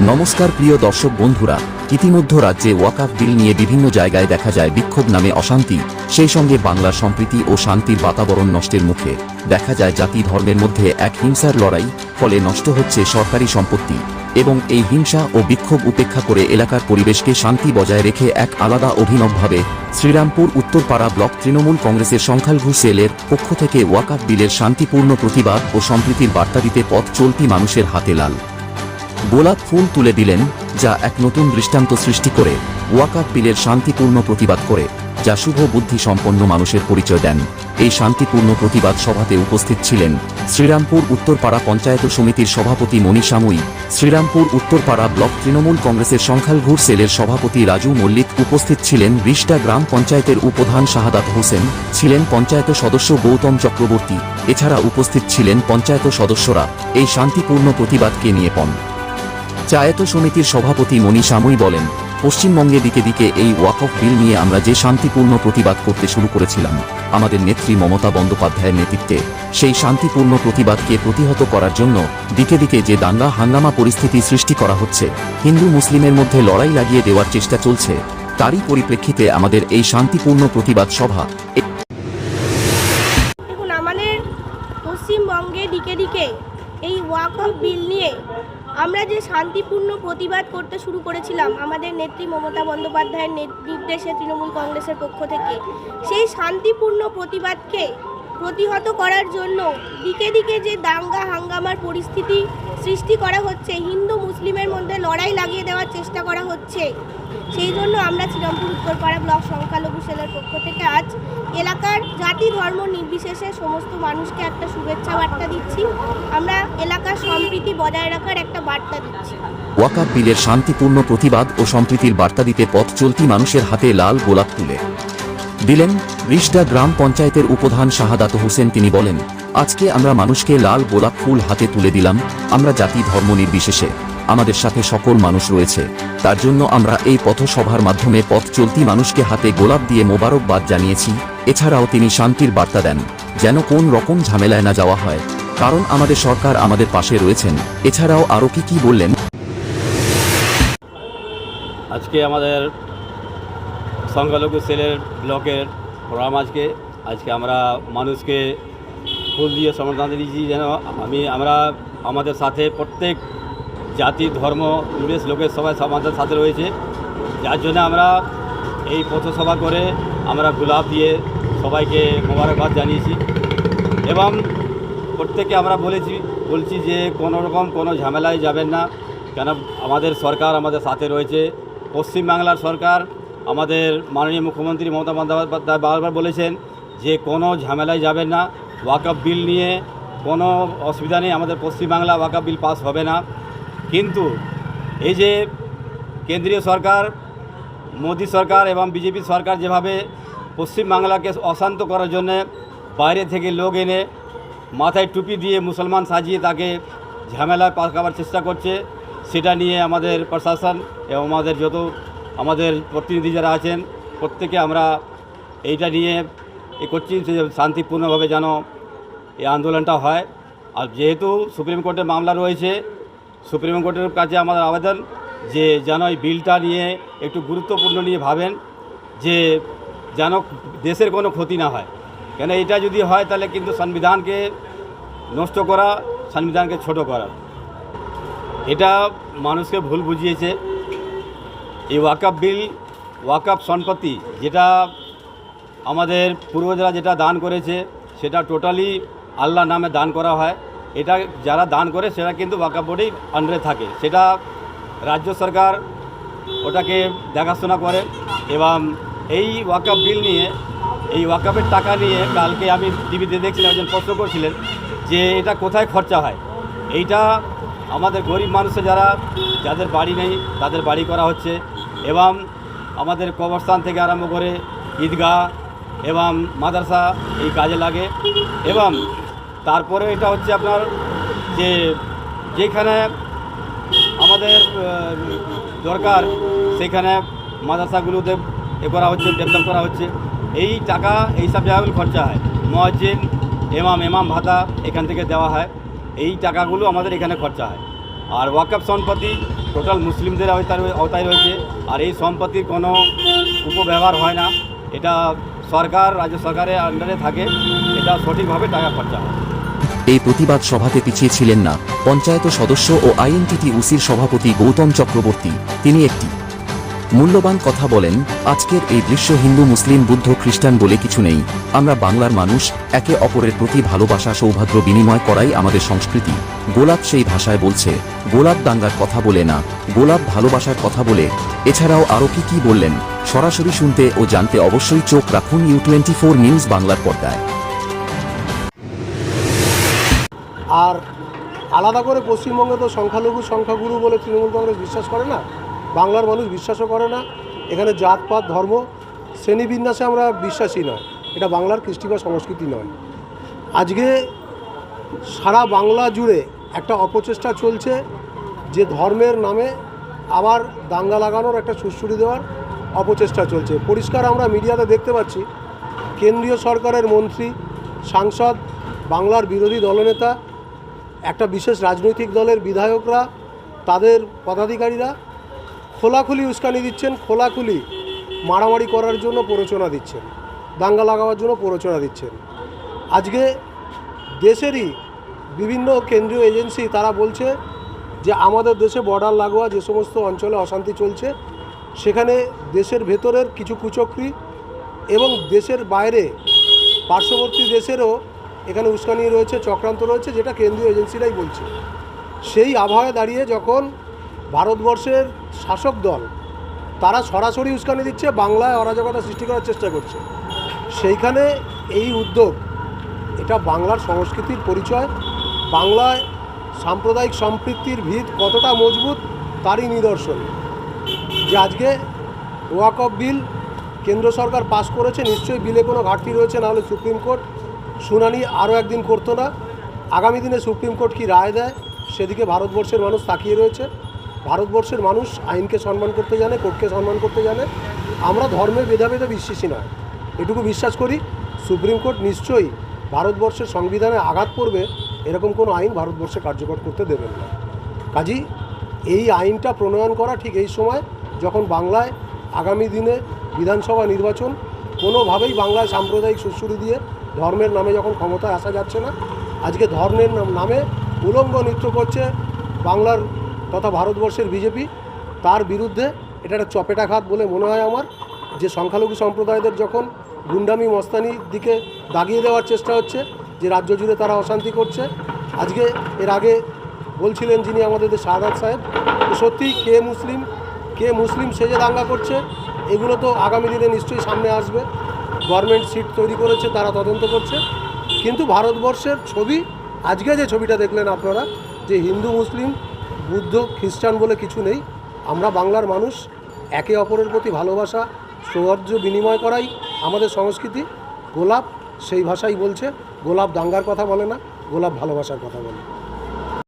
নমস্কার প্রিয় দর্শক বন্ধুরা, ইতিমধ্যে রাজ্যে ওয়াকাফ বিল নিয়ে বিভিন্ন জায়গায় দেখা যায় বিক্ষোভ নামে অশান্তি। সেই সঙ্গে বাংলার সম্প্রীতি ও শান্তির বাতাবরণ নষ্টের মুখে দেখা যায় জাতি ধর্মের মধ্যে এক হিংসার লড়াই, ফলে নষ্ট হচ্ছে সরকারি সম্পত্তি এবং এই হিংসা ও বিক্ষোভ উপেক্ষা করে এলাকার পরিবেশকে শান্তি বজায় রেখে এক আলাদা অভিনবভাবে শ্রীরামপুর, উত্তরপাড়া ব্লক তৃণমূল কংগ্রেসের সংখ্যালঘু সেলের পক্ষ থেকে ওয়াকাফ বিলের শান্তিপূর্ণ প্রতিবাদ ও সম্প্রীতির বার্তা দিতে পথ চলতি মানুষের হাতে লাল। গোলাপ ফুল তুলে দিলেন, যা এক নতুন দৃষ্টান্ত সৃষ্টি করে ওয়াকাফ বিলের শান্তিপূর্ণ প্রতিবাদ করে, যা শুভ বুদ্ধি সম্পন্ন মানুষের পরিচয় দেন। এই শান্তিপূর্ণ প্রতিবাদ সভাতে উপস্থিত ছিলেন শ্রীরামপুর উত্তরপাড়া পঞ্চায়েত সমিতির সভাপতি মণি সামুই, শ্রীরামপুর উত্তরপাড়া ব্লক তৃণমূল কংগ্রেসের সংখ্যালঘু সেলের সভাপতি রাজু মল্লিক উপস্থিত ছিলেন, রিষ্টা গ্রাম পঞ্চায়েতের উপধান শাহাদাত হোসেন, ছিলেন পঞ্চায়েত সদস্য গৌতম চক্রবর্তী, এছাড়া উপস্থিত ছিলেন পঞ্চায়েত সদস্যরা। এই শান্তিপূর্ণ প্রতিবাদকে নিয়ে পন চায়ত সমিতির সভাপতি মণি সামুই বলেন পশ্চিমবঙ্গে দিকে দিকে এই ওয়াকফ বিল নিয়ে আমরা যে শান্তিপূর্ণ প্রতিবাদ করতে শুরু করেছিলাম, আমাদের নেত্রী মমতা বন্দ্যোপাধ্যায়ের নেতৃত্বে সেই শান্তিপূর্ণ প্রতিবাদকে প্রতিহত করার জন্য দিকে দিকে যে দাঙ্গা হাঙ্গামা পরিস্থিতি সৃষ্টি করা হচ্ছে, হিন্দু মুসলিমের মধ্যে লড়াই লাগিয়ে দেওয়ার চেষ্টা চলছে, তারই পরিপ্রেক্ষিতে আমাদের এই শান্তিপূর্ণ প্রতিবাদ সভা আমাদের পশ্চিমবঙ্গে দিকে দিকে এই ওয়াক অফ বিল নিয়ে আমরা যে শান্তিপূর্ণ প্রতিবাদ করতে শুরু করেছিলাম আমাদের নেত্রী মমতা বন্দ্যোপাধ্যায়ের নির্দেশে তৃণমূল কংগ্রেসের পক্ষ থেকে, সেই শান্তিপূর্ণ প্রতিবাদকে প্রতিহত করার জন্য দিকে দিকে যে দাঙ্গা হাঙ্গামার পরিস্থিতি সৃষ্টি করা হচ্ছে, হিন্দু মুসলিমের মধ্যে লড়াই লাগিয়ে দেওয়ার চেষ্টা করা হচ্ছে। সেই জন্য আমরা শ্রীরামপুর উত্তরপাড়া ব্লক সংখ্যালঘু সেলের পক্ষ থেকে আজ এলাকার জাতি, ধর্ম নির্বিশেষে সমস্ত মানুষকে একটা শুভেচ্ছা বার্তা দিচ্ছি। আমরা এলাকার সম্প্রীতি বজায় রাখার একটা বার্তা দিচ্ছি। ওয়াকাফ বিলের শান্তিপূর্ণ প্রতিবাদ ও সম্প্রীতির বার্তা দিতে পথ চলতি মানুষের হাতে লাল গোলাপ তুলে। দিলেন, রিশদা গ্রাম পঞ্চায়েতের উপধান শাহাদাত হোসেন তিনি বলেন, আজকে আমরা মানুষকে লাল গোলাপ ফুল হাতে তুলে দিলাম, আমরা জাতি ধর্ম নির্বিশেষে, আমাদের সাথে সকল মানুষ রয়েছে, তার জন্য আমরা এই পথসভার মাধ্যমে পথ চলতি মানুষকে হাতে গোলাপ দিয়ে মোবারকবাদ জানিয়েছি, এছাড়াও তিনি শান্তির বার্তা দেন, যেন কোন রকম ঝামেলায় না যাওয়া হয়, কারণ আমাদের সরকার আমাদের পাশে রয়েছেন, এছাড়াও আরও কি কি বললেন? আজকে আমাদের সংখ্যালঘু সেলের ব্লকের প্রোগ্রাম আজকে। আজকে আমরা মানুষকে ফুল দিয়ে সমর্থন দিয়েছি যেন আমি, আমরা আমাদের সাথে প্রত্যেক জাতি, ধর্ম নিবেশ লোকের সবাই সব আমাদের সাথে রয়েছে। যার জন্য আমরা এই পথসভা করে আমরা গোলাপ দিয়ে সবাইকে মোবারকবাদ জানিয়েছি। এবং প্রত্যেককে আমরা বলেছি, বলছি যে কোনো রকম কোনো ঝামেলায় যাবেন না। কেন, আমাদের সরকার আমাদের সাথে রয়েছে। পশ্চিমবাংলার সরকার আমাদের মাননীয় মুখ্যমন্ত্রী মমতা বন্দ্যোপাধ্যায় বারবার বলেছেন যে কোনো ঝামেলায় যাবেন না, ওয়াকআপ বিল নিয়ে কোনো অসুবিধা নেই, আমাদের পশ্চিমবাংলা ওয়াকআপ বিল পাস হবে না। কিন্তু এই যে কেন্দ্রীয় সরকার, মোদী সরকার এবং বিজেপি সরকার যেভাবে পশ্চিমবাংলাকে অশান্ত করার জন্য বাইরে থেকে লোক এনে মাথায় টুপি দিয়ে মুসলমান সাজিয়ে তাকে ঝামেলায় পাকাবার চেষ্টা করছে, সেটা নিয়ে আমাদের প্রশাসন এবং আমাদের যত আমাদের প্রতিনিধি যারা আছেন, প্রত্যেকে আমরা এইটা নিয়ে এ করছি যে শান্তিপূর্ণভাবে যেন এই আন্দোলনটা হয়। আর যেহেতু সুপ্রিম কোর্টের মামলা রয়েছে, সুপ্রিম কোর্টের কাছে আমাদের আবেদন যে যেন এই বিলটা নিয়ে একটু গুরুত্বপূর্ণ নিয়ে ভাবেন যে যেন দেশের কোনো ক্ষতি না হয়। কেন এটা যদি হয় তাহলে কিন্তু সংবিধানকে নষ্ট করা, সংবিধানকে ছোট করা। এটা মানুষকে ভুল বুঝিয়েছে। এই ওয়াকআপ বিল ওয়াকআপ সম্পত্তি যেটা আমাদের পূর্বজরা যেটা দান করেছে, সেটা টোটালি আল্লাহ নামে দান করা হয়। এটা যারা দান করে সেটা কিন্তু ওয়াকআপ বোর্ডেই আন্ডারে থাকে। সেটা রাজ্য সরকার ওটাকে দেখাশোনা করে এবং এই ওয়াকআপ বিল নিয়ে, এই ওয়াকআপের টাকা নিয়ে কালকে আমি টিভিতে দেখছিলাম, একজন প্রশ্ন করছিলেন যে এটা কোথায় খরচা হয়। এইটা আমাদের গরিব মানুষে যারা, যাদের বাড়ি নেই, তাদের বাড়ি করা হচ্ছে এবং আমাদের কবরস্থান থেকে আরম্ভ করে ঈদগাহ এবং মাদ্রাসা এই কাজে লাগে এবং তারপরে এটা হচ্ছে আপনার যে, যেখানে আমাদের দরকার, সেখানে মাদ্রাসাগুলোতে এ করা হচ্ছে, ডেভেলপ করা হচ্ছে। এই টাকা, এই সব জায়গাগুলো খরচা হয়। মসজিদ এমাম এমাম ভাতা এখান থেকে দেওয়া হয়। এই টাকাগুলো আমাদের এখানে খরচা হয়। আর ওয়াকআপ সম্পত্তি টোটাল মুসলিমদের আওতায় রয়ে- আওতায় রয়েছে। আর এই সম্পত্তির কোনো উপব্যবহার হয় না। এটা সরকার, রাজ্য সরকারের আন্ডারে থাকে। এটা সঠিকভাবে টাকা খরচা হয়। এই প্রতিবাদ সভাতে পিছিয়ে ছিলেন না পঞ্চায়েত সদস্য ও আইএনটিটি উসির সভাপতি গৌতম চক্রবর্তী। তিনি একটি মূল্যবান কথা বলেন, আজকের এই দৃশ্য হিন্দু, মুসলিম, বুদ্ধ, খ্রিস্টান বলে কিছু নেই। আমরা বাংলার মানুষ, একে অপরের প্রতি ভালোবাসা সৌভাগ্য বিনিময় করাই আমাদের সংস্কৃতি। গোলাপ সেই ভাষায় বলছে, গোলাপ দাঙ্গার কথা বলে না, গোলাপ ভালোবাসার কথা বলে। এছাড়াও আরও কি কি বললেন, সরাসরি শুনতে ও জানতে অবশ্যই চোখ রাখুন ইউ টোয়েন্টি ফোর নিউজ বাংলার পর্দায়। আর আলাদা করে পশ্চিমবঙ্গে তো সংখ্যালঘু সংখ্যাগুরু বলে তৃণমূল কংগ্রেস বিশ্বাস করে না? বাংলার মানুষ বিশ্বাসও করে না। এখানে জাতপাত ধর্ম, শ্রেণীবিন্যাসে আমরা বিশ্বাসী নয়। এটা বাংলার কৃষ্টি বা সংস্কৃতি নয়। আজকে সারা বাংলা জুড়ে একটা অপচেষ্টা চলছে যে ধর্মের নামে আবার দাঙ্গা লাগানোর একটা সুশ্রুতি দেওয়ার অপচেষ্টা চলছে। পরিষ্কার আমরা মিডিয়াতে দেখতে পাচ্ছি, কেন্দ্রীয় সরকারের মন্ত্রী, সাংসদ, বাংলার বিরোধী দলনেতা, একটা বিশেষ রাজনৈতিক দলের বিধায়করা, তাদের পদাধিকারীরা খোলাখুলি উস্কানি দিচ্ছেন, খোলাখুলি মারামারি করার জন্য প্ররোচনা দিচ্ছেন, দাঙ্গা লাগাবার জন্য প্ররোচনা দিচ্ছেন। আজকে দেশেরই বিভিন্ন কেন্দ্রীয় এজেন্সি তারা বলছে যে আমাদের দেশে বর্ডার লাগোয়া যে সমস্ত অঞ্চলে অশান্তি চলছে, সেখানে দেশের ভেতরের কিছু কুচক্রি এবং দেশের বাইরে পার্শ্ববর্তী দেশেরও এখানে উস্কানি রয়েছে, চক্রান্ত রয়েছে, যেটা কেন্দ্রীয় এজেন্সিরাই বলছে। সেই আবহাওয়ায় দাঁড়িয়ে যখন ভারতবর্ষের শাসক দল, তারা সরাসরি উস্কানি দিচ্ছে, বাংলায় অরাজকতা সৃষ্টি করার চেষ্টা করছে। সেইখানে এই উদ্যোগ, এটা বাংলার সংস্কৃতির পরিচয়, বাংলায় সাম্প্রদায়িক সম্পৃক্তির ভিত কতটা মজবুত, তারই নিদর্শন। যে আজকে ওয়াকফ বিল কেন্দ্র সরকার পাশ করেছে, নিশ্চয়ই বিলে কোনো ঘাটতি রয়েছে, নাহলে সুপ্রিম কোর্ট শুনানি আরও একদিন করতো না। আগামী দিনে সুপ্রিম কোর্ট কি রায় দেয়, সেদিকে ভারতবর্ষের মানুষ তাকিয়ে রয়েছে। ভারতবর্ষের মানুষ আইনকে সম্মান করতে জানে, কোর্টকে সম্মান করতে জানে। আমরা ধর্মের ভেদাভেদে বিশ্বাসী নয়। এটুকু বিশ্বাস করি, সুপ্রিম কোর্ট নিশ্চয়ই ভারতবর্ষের সংবিধানে আঘাত করবে, এরকম কোনো আইন ভারতবর্ষে কার্যকর করতে দেবেন না। কাজী, এই আইনটা প্রণয়ন করা ঠিক এই সময় যখন বাংলায় আগামী দিনে বিধানসভা নির্বাচন, কোনোভাবেই বাংলায় সাম্প্রদায়িক সুশ্রুতি দিয়ে ধর্মের নামে যখন ক্ষমতায় আসা যাচ্ছে না, আজকে ধর্মের নামে উলঙ্গ নৃত্য করছে বাংলার তথা ভারতবর্ষের বিজেপি তার বিরুদ্ধে এটা একটা চপেটাঘাত বলে মনে হয় আমার। যে সংখ্যালঘু সম্প্রদায়দের যখন গুন্ডামি মস্তানির দিকে দাগিয়ে দেওয়ার চেষ্টা হচ্ছে, যে রাজ্য জুড়ে তারা অশান্তি করছে, আজকে এর আগে বলছিলেন যিনি আমাদের শাহাদ সাহেব সত্যি কে মুসলিম কে মুসলিম সেজে দাঙ্গা করছে, এগুলো তো আগামী দিনে নিশ্চয়ই সামনে আসবে। গভর্নমেন্ট সিট তৈরি করেছে, তারা তদন্ত করছে। কিন্তু ভারতবর্ষের ছবি, আজকে যে ছবিটা দেখলেন আপনারা, যে হিন্দু, মুসলিম বুদ্ধ, খ্রিস্টান বলে কিছু নেই। আমরা বাংলার মানুষ, একে অপরের প্রতি ভালোবাসা সৌহার্য বিনিময় করাই আমাদের সংস্কৃতি। গোলাপ সেই ভাষাই বলছে। গোলাপ দাঙ্গার কথা বলে না, গোলাপ ভালোবাসার কথা বলে।